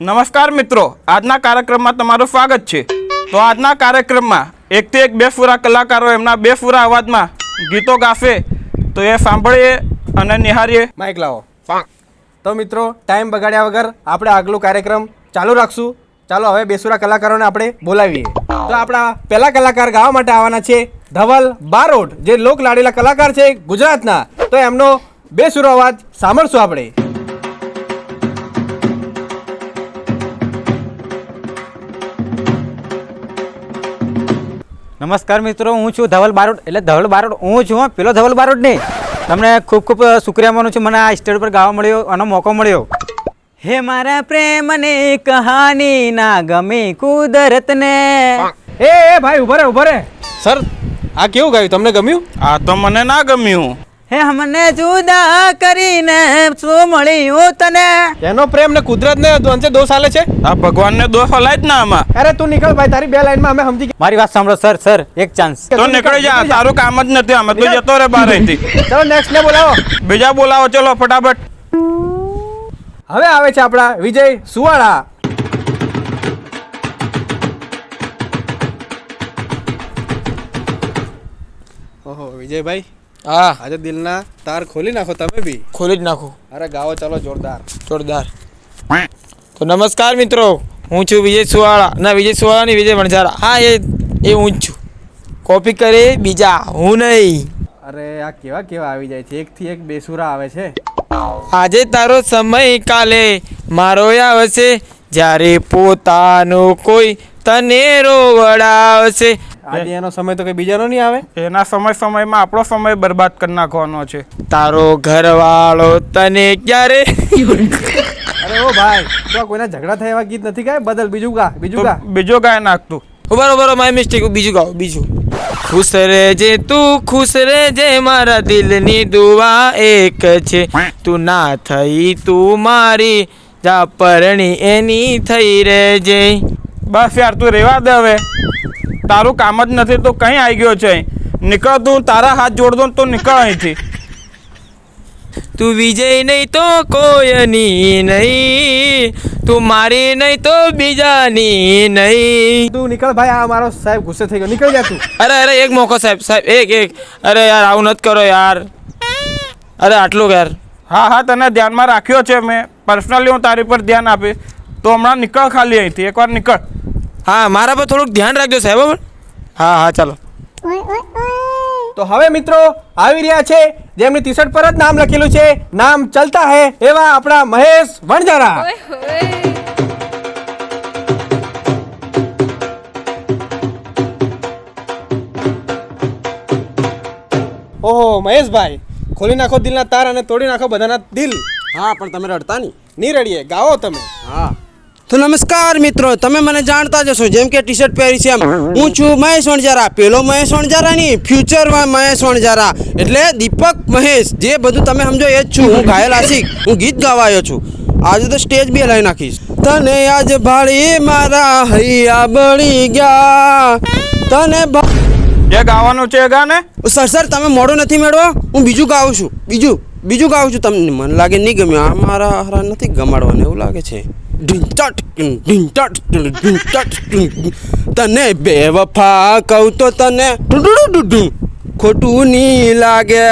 નમસ્કાર મિત્રો આજના કાર્યક્રમમાં તમારું સ્વાગત છે. તો આજના કાર્યક્રમમાં એકથી એક બે ફૂરા કલાકારો એમના બે ફૂરા અવાજમાં ગીતો ગાશે. તો એ સાંભળીએ અને નિહારીએ. માઇક લાવો. તો મિત્રો ટાઈમ બગાડ્યા વગર આપણે આગલો કાર્યક્રમ ચાલુ રાખશું. ચાલો હવે બેસુરા કલાકારોને આપણે બોલાવીએ. તો આપણા પહેલા કલાકાર ગાવા માટે આવવાના છે ધવલ બારોટ જે લોક લાડેલા કલાકાર છે ગુજરાતના. તો એમનો બેસુરો અવાજ સાંભળશું આપણે. નમસ્કાર મિત્રો હું છું ધવલ બારોટ. એટલે ધવલ બારોટ હું છું હો, પેલો ધવલ બારોટ નહીં. તમને ખૂબ ખૂબ શુક્રિયા માનું છું. મને આ સ્ટેજ પર ગાવા મળ્યો આનો મોકો મળ્યો. હે મારા પ્રેમને કહાની ના ગમે કુદરતને. એ ભાઈ ઉભરે ઉભરે સર આ કેવું ગાયું? તમને ગમ્યું? આ તો મને ના ગમ્યું. હે મને જુદા કરીને શું મળ્યું તને? એનો પ્રેમ ને કુદરત ને વચ્ચે દોષ આલે છે? આ ભગવાનને દોષ હલાય જ ના આમાં. અરે તું નીકળ ભાઈ તારી બે લાઈનમાં અમે સમજી મારી વાત સાંભળો સર સર એક ચાન્સ તો નીકળી જા તારું કામ જ નથી અમે તો જતો રે બહાર અહીંથી ચલો નેક્સ્ટ ને બોલાવો. બીજા બોલાવો ચલો ફટાફટ. હવે આવે છે આપણા વિજય સુવાળા. ઓહો વિજયભાઈ. હા. આજે દિલના તાર ખોલી નાખો તમે બી. ખોલી જ નાખો. અરે ગાવો ચાલો જોરદાર. જોરદાર. તો નમસ્કાર મિત્રો હું છું વિજય સુવાળા. ના વિજય સુવાળા નહીં વિજય વણઝારા. હા એ એ હું જ છું. કોપી કરે બીજા હું નહીં. અરે આ કેવા કેવા આવી જાય છે? એકથી એક બેસુરા આવે છે. આજે તારો સમય કાલે. મારો આવશે. જ્યારે પોતાનું કોઈ તને રોવડાવશે આજે એનો સમય તો કઈ બીજાનો નહીં આવે? એના સમય સમયમાં આપણો સમય બરબાદ કરી નાખવાનો છે. તારો ઘરવાળો તને ક્યારે? અરે ઓ ભાઈ તો કોઈના ઝઘડા થયા એવા ગીત નથી ગાય? બદલ બીજું ગા બીજું ગા. બીજો ગાય નાખતું બરોબર બરોબર માય મિસ્ટેક બીજું ગાઓ બીજું. ખુશ રહેજે તું ખુશ રહેજે મારા દિલની દુવા એક છે. તું ના થઈ તું મારી જા પરણી એની થઈ રહેજે. બસ યાર તું રેવા દે હવે. તારું કામ જ નથી તો કંઈ આવી ગયો છે? અહીં? નીકળ તું તારા હાથ જોડ દઉં તો નીકળ અહીંથી. તું વિજય નહીં તો કોઈની નહીં. તું મારી નહીં તો બીજાની નહીં. તું નીકળ ભાઈ આ મારો સાહેબ ગુસ્સે થઈ ગયો. નીકળ જા તું. અરે અરે એક મોકો સાહેબ સાહેબ એક એક. અરે યાર આવું નથી કરો યાર. અરે આટલું યાર. હા હા તને ધ્યાનમાં રાખ્યો છે મેં. પર્સનલી હું તારી પર ધ્યાન આપીશ. તો હમણાં નીકળ ખાલી અહીંથી. એકવાર નીકળ. હા મારા પર થોડુંક ધ્યાન રાખજો સાહેબ હા હા ચાલો. તો હવે મિત્રો આવી રહ્યા છે જેમની ટી શર્ટ પર જ નામ લખેલું છે. નામ ચલતા હે એવા આપણા મહેશ વણજારા ઓહો મહેશભાઈ ખોલી નાખો દિલના તાર અને તોડી નાખો બધાના દિલ. હા પણ તમે રડતા નહીં. નહીં રડીએ ગાઓ તમે. હા. તો નમસ્કાર મિત્રો તમે મને જાણતા જશો જેમ કે ટી શર્ટ પહેરી છે એમ. હું છું મહેશ વણજારા પેલો મહેશ વણજારા નહીં ફ્યુચરમાં મહેશ વણજારા એટલે દીપક મહેશ જે બધું તમે સમજો એ જ છું હું ઘાયલ આશિક હું ગીત ગાવાયો છું. આજે તો સ્ટેજ બી લઈ નાખીશ. તને આજ ભાળી મારા હૈયા બળી ગયા. તને જે ગાવાનું છે ગાને? સર સર તમે મોડો નથી મેળવો હું બીજું ગાઉં છું. બીજું બીજું ગાઉં છું. તમને મને લાગે નહીં ગમ્યું. આ મારા હારા નથી ગમાડવાનું એવું લાગે છે. તને બે વફા કહું તો તને. ખોટું નહીં લાગે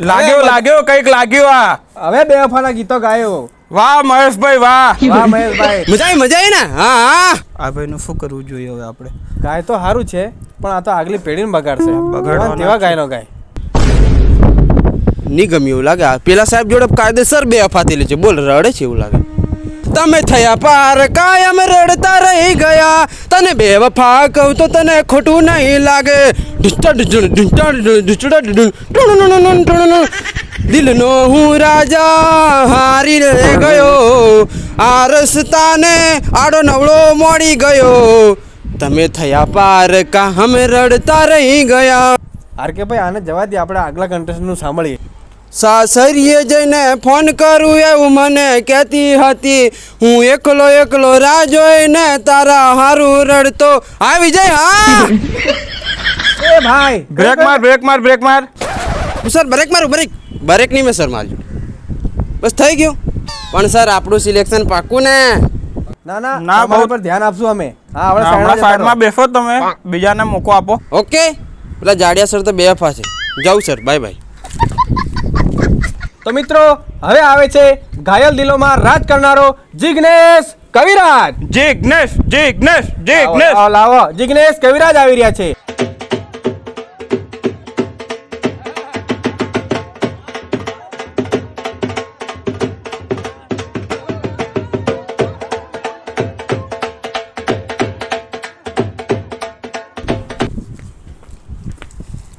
લાગ્યો લાગ્યો કંઈક લાગ્યો આ હવે બે વફાના ગીતો ગાયો વાહ મહેશભાઈ વાહ વાહ મહેશભાઈ મજા આવી મજા આવી ને હા હા આ ભાઈનું શું કરવું જોઈએ હવે આપણે ગાય તો સારું છે પણ આ તો આગલી પેઢીને બગાડશે બગાડવાના તેવા ગાયનો ગાય નહીં ગમ્યું એવું લાગે પેલા સાહેબ જોડે કાયદેસર બે અફાતેલી છે બોલ રડે છે એવું લાગે તમે થયા પાર કાયમ રડતા રહી ગયા તને બે વફા કહું તો તને ખોટું નહીં લાગે દિલનો હું રાજા હારી ગયો આ રસ્તાને આડો નવળો મોડી ગયો તમે થયા પાર કામ રડતા રહી ગયા આર કે ભાઈ આને જવા દે આપણે આગલા કન્ટેસ્ટનું સાંભળીએ સાસરીએ જઈને ફોન કરું એવું મને કહેતી હતી. હું એકલો એકલો રાહ જોઈને તારા હારું રડતો. આવી જાય હા! એ ભાઈ બ્રેક માર બ્રેક માર બ્રેક માર. સર બ્રેક મારું બ્રેક. બ્રેક નહીં મેં સર મારજો. બસ થઈ ગયું. પણ સર આપણું સિલેક્શન પાક્કું ને. ના ના ના, બહુ- પર ધ્યાન આપશું અમે. હા આપણે સાઈડમાં બેસો તમે. બીજાને મોકો આપો. ઓકે. પેલા જાડિયા સર તો બે ફા છે. જાઉં સર. Bye bye. તો મિત્રો હવે આવે છે ઘાયલ દિલોમાં રાજ કરનારો જિગ્નેશ કવિરાજ. જિગ્નેશ જિગ્નેશ જિગ્નેશ. લાવો, જિગ્નેશ કવિરાજ આવી રહ્યા છે.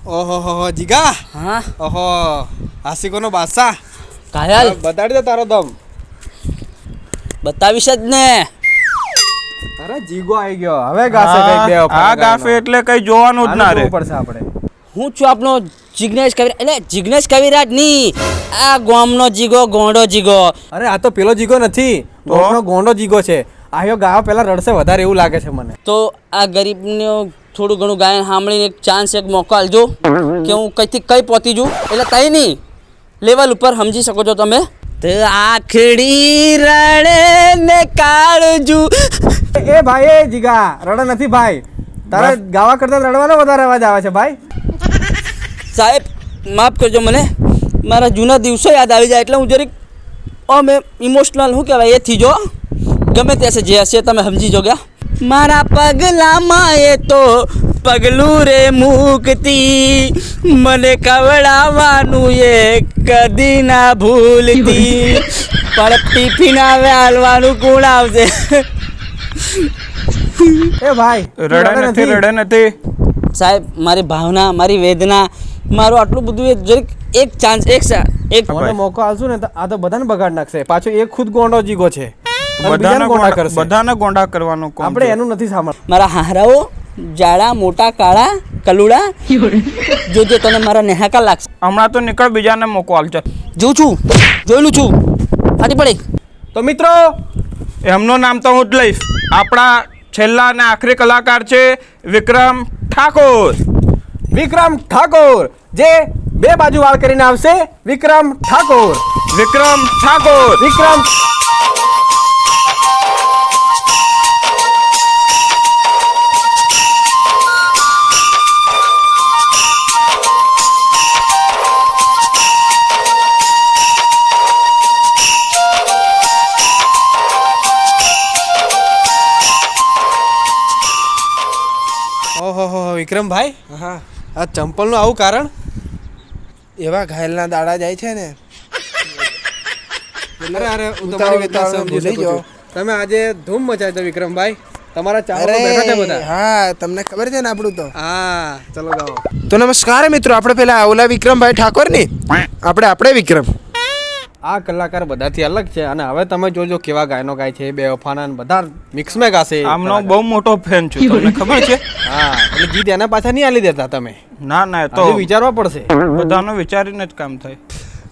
ઓહો હો હો જીગા. હા. ઓહો. આશિકોનો બાદશાહ. કાયલ. બતાડી દે તારો દમ. બતાવીશ જ ને. તારે જીગો આવી ગયો. હવે ગાસે કઈ બે આ ગાફે એટલે કઈ જોવાનું જ ના રે. પડશે આપણે. હું છું આપનો જિગ્નેશ કવિરાજ એટલે જિગ્નેશ કવિરાજની. આ ગોમનો જીગો ગોંડો જીગો. અરે આ તો પેલો જીગો નથી. ગોમનો ગોંડો જીગો છે. આયો ગાવા પહેલા રડશે વધારે એવું લાગે છે મને. તો આ ગરીબને થોડું ઘણું ગાયન સાંભળીને એક ચાન્સ એક મોકો આલજો કે હું કઈથી કઈ પહોંચી જઉં. એટલે કઈ નહીં. લેવલ ઉપર સમજી શકો છો તમે. તો આખડી રડે ને કાળજુ. એ ભાઈ એ જીગા રડે નથી ભાઈ. તારે ગાવા કરતા રડવાનો વધારે અવાજ આવે છે ભાઈ. સાહેબ માફ કરજો મને. મારા જૂના દિવસો યાદ આવી જાય એટલે હું જરીક અમે ઇમોશનલ શું કહેવાય એ થઈ જો. ગમે તે હશે જે હશે તમે સમજી જો ગયા. મારા પગલામાં એ તો પગલું રે મૂકતી. મને કવડાવવાનું એ કદી ના ભૂલતી. પણ ટિફિન આવે હાલવાનું કોણ આવશે? એ ભાઈ રડે નથી રડે નથી. સાહેબ મારી ભાવના મારી વેદના મારું આટલું બધું એ જરીક એક ચાન્સ એક સા- એક મને મોકો આવશું ને તો આ તો બધાને બગાડ નાખશે. પાછો એ ખુદ ગોંડો જીગો છે. બધાને ગોંડા કરશે. બધાને ગોંડા કરવાનો આપણે એનું નથી સાંભળ મારા હારાઓ જાડા મોટા કાળા કલુડા જોજે તને મારા નેહાકા લાગશે. હમણાં તો નીકળ બીજાને મોકો આલ ચાલ જોઉં છું જોયેલું છું. ફાટી પડે. તો મિત્રો એમનું નામ તો હું જ લઈશ. આપણા છેલ્લા અને આખરી કલાકાર છે વિક્રમ ઠાકોર. વિક્રમ ઠાકોર જે બે બાજુ વાળ કરીને આવશે. વિક્રમ ઠાકોર. વિક્રમ ઠાકોર. વિક્રમ ઓહો વિક્રમભાઈ? હા. આ ચંપલનું આવું કારણ? એવા ઘાયલના દાડા જાય છે ને. અરે અરે હું તમારી સમજી ભૂલી જાઓ. તમે આજે ધૂમ મચાવી દો વિક્રમભાઈ. તમારા ચાહકો બેઠા છે બધા. હા તમને ખબર છે ને આપણું તો? હા ચલો ગાઓ તો નમસ્કાર મિત્રો આપણે પેલા ઓલા વિક્રમભાઈ ઠાકોરની આપણે આપણે વિક્રમ. આ કલાકાર બધાથી અલગ છે અને હવે તમે જોજો કેવા ગાયનો ગાય છે બે વફાના બધા મિક્સમાં ગાશે. આમનો બહુ મોટો ફેન છું તમને ખબર છે? હા એટલે ગીત એના પાછા નહીં આલી દેતા તમે. ના ના તો વિચારવા પડશે. બધાનો વિચારીને જ કામ થાય.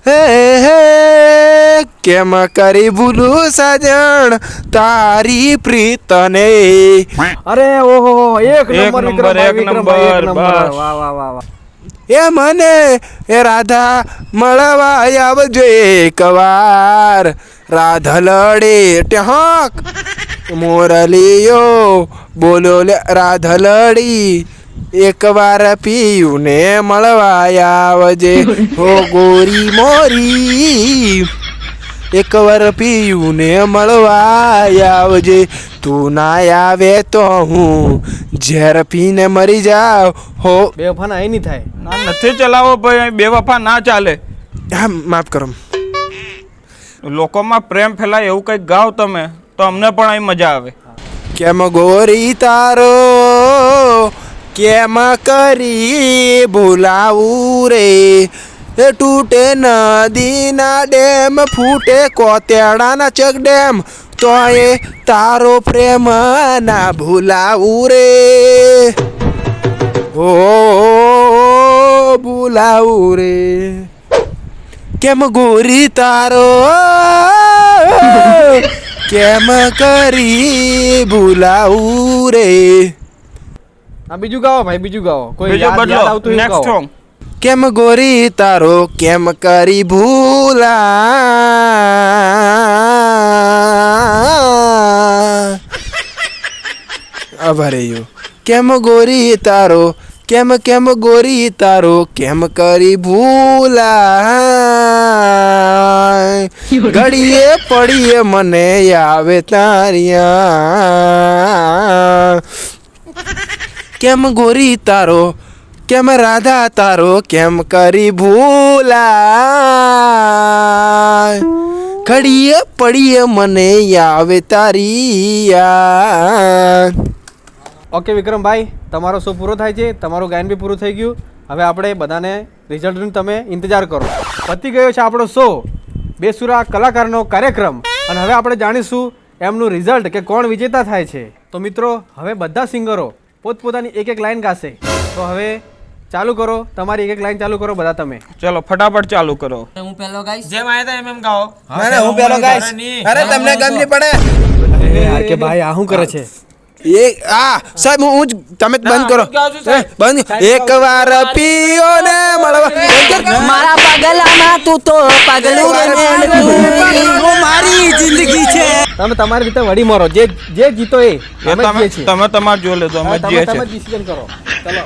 હે હે કેમ કરી ભૂલું સજણ? તારી પ્રીતને. અરે ઓહો એક એક નંબર એક નંબર, નંબર. વાહ વાહ વાહ વાહ. એ મને, એ રાધા, મળવા આવજો એકવાર. રાધા લડે ટહક મોરલીઓ બોલો રાધા લડી. એકવાર પીયું ને મળવા આવજે. હો ગોરી મોરી એકવાર પીયું ને મળવા આવજે. તું ના આવે તો હું ઝેર પીને મરી જાવ હો. બે વફાના અહીં નહીં થાય. ના નથી ચલાવો ભાઈ બે વફા ના ચાલે. હા માફ કરો. લોકોમાં પ્રેમ ફેલાય એવું કંઈક ગાવ તમે તો અમને પણ અહીં મજા આવે. કેમ ગોરી તારો? કેમ કરી ભૂલાવું રે? એ તૂટે નદીના ડેમ ફૂટે કોતેડાના ચક ડેમ તો એ તારો પ્રેમ ના ભૂલાવું રે. ઓ ભૂલાવું રે. કેમ ગોરી તારો? કેમ કરી ભૂલાવું રે? આ બીજું ગાઓ ભાઈ બીજું ગાઓ. કોઈ બીજો યાદ- આવતું નેક્સ્ટ સોંગ કેમ ગોરી તારો કેમ કરી ભૂલા? આભાર રહ્યો કેમ ગોરી તારો? કેમ કેમ ગોરી તારો? કેમ કરી ભૂલા? ઘડીએ પડીએ મને આવે તારિયા. કેમ ગોરી તારો? કેમ રાધા તારો કેમ કરી ભૂલા ખડીએ પડીએ મને આવે તારી ઓકે, વિક્રમભાઈ, તમારો શો પૂરો થાય છે, તમારું ગાયન બી પૂરું થઈ ગયું. હવે આપણે બધાને રિઝલ્ટનું તમે ઇંતજાર કરો. પતી ગયો છે આપણો શો, બેસુરા કલાકારનો કાર્યક્રમ. અને હવે આપણે જાણીશું એમનું રિઝલ્ટ કે કોણ વિજેતા થાય છે. તો મિત્રો, હવે બધા સિંગરો પોતપોતાની એક એક લાઈન ગાશે. તો હવે ચાલુ કરો. તમારી એક એક લાઈન ચાલુ કરો બધા તમે. ચલો ફટાફટ ચાલુ કરો. હું પહેલો ગાઈશ? જેમ આયા તા એમ એમ ગાઓ. મને હું પહેલો ગાઈશ. અરે તમને ગમ નહીં પડે. યાર કે ભાઈ આ શું કરે છે? એ આ સાહેબ હું જ તમે બંધ કરો. બંધ. એક વાર પીઓ ને મળવા મારા પગલામાં તું તો પગલું મારી જિંદગી છે. તમે તમારી રીતે વડી મારો. જે જે જીતો એ તમે તમે તમારે જો લેજો અમે જીએ તમે છે તમે ડિસિઝન કરો. ચલો.